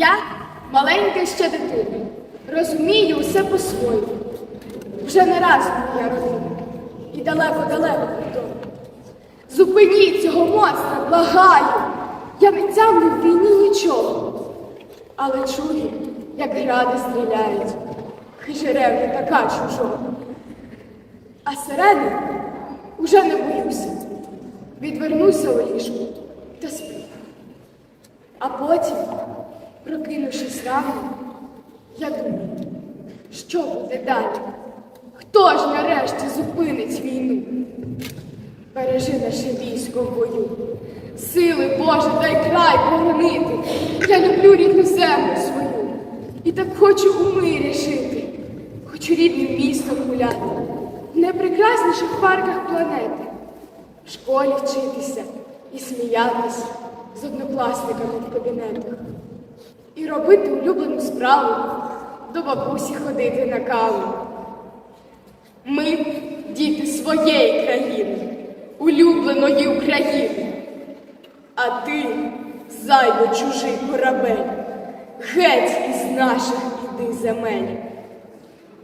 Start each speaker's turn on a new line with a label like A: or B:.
A: Я маленька ще дитина, розумію усе по-своєму. Вже не раз моя родина, і далеко-далеко від дому. Зупиніть цього монстра, благаю. Я не тямлю в війні нічого. Але чую, як гради стріляють, хижерев така чужого. А сирени уже не боюся. Відвернуся у ліжку та сплю. А потім, прокинувшись рано, я думаю, що буде далі? Хто ж нарешті зупинить війну? Бережи наше військо в бою. Сили Боже, дай край боронити. Я люблю рідну землю свою. І так хочу у мирі жити. Хочу рідним містом гуляти. В найпрекрасніших парках планети. В школі вчитися і сміятися з однокласниками в кабінетах. Робити улюблену справу, до бабусі ходити на каву. Ми діти своєї країни, улюбленої України. А ти зайвий чужий корабель, геть із наших іди земель.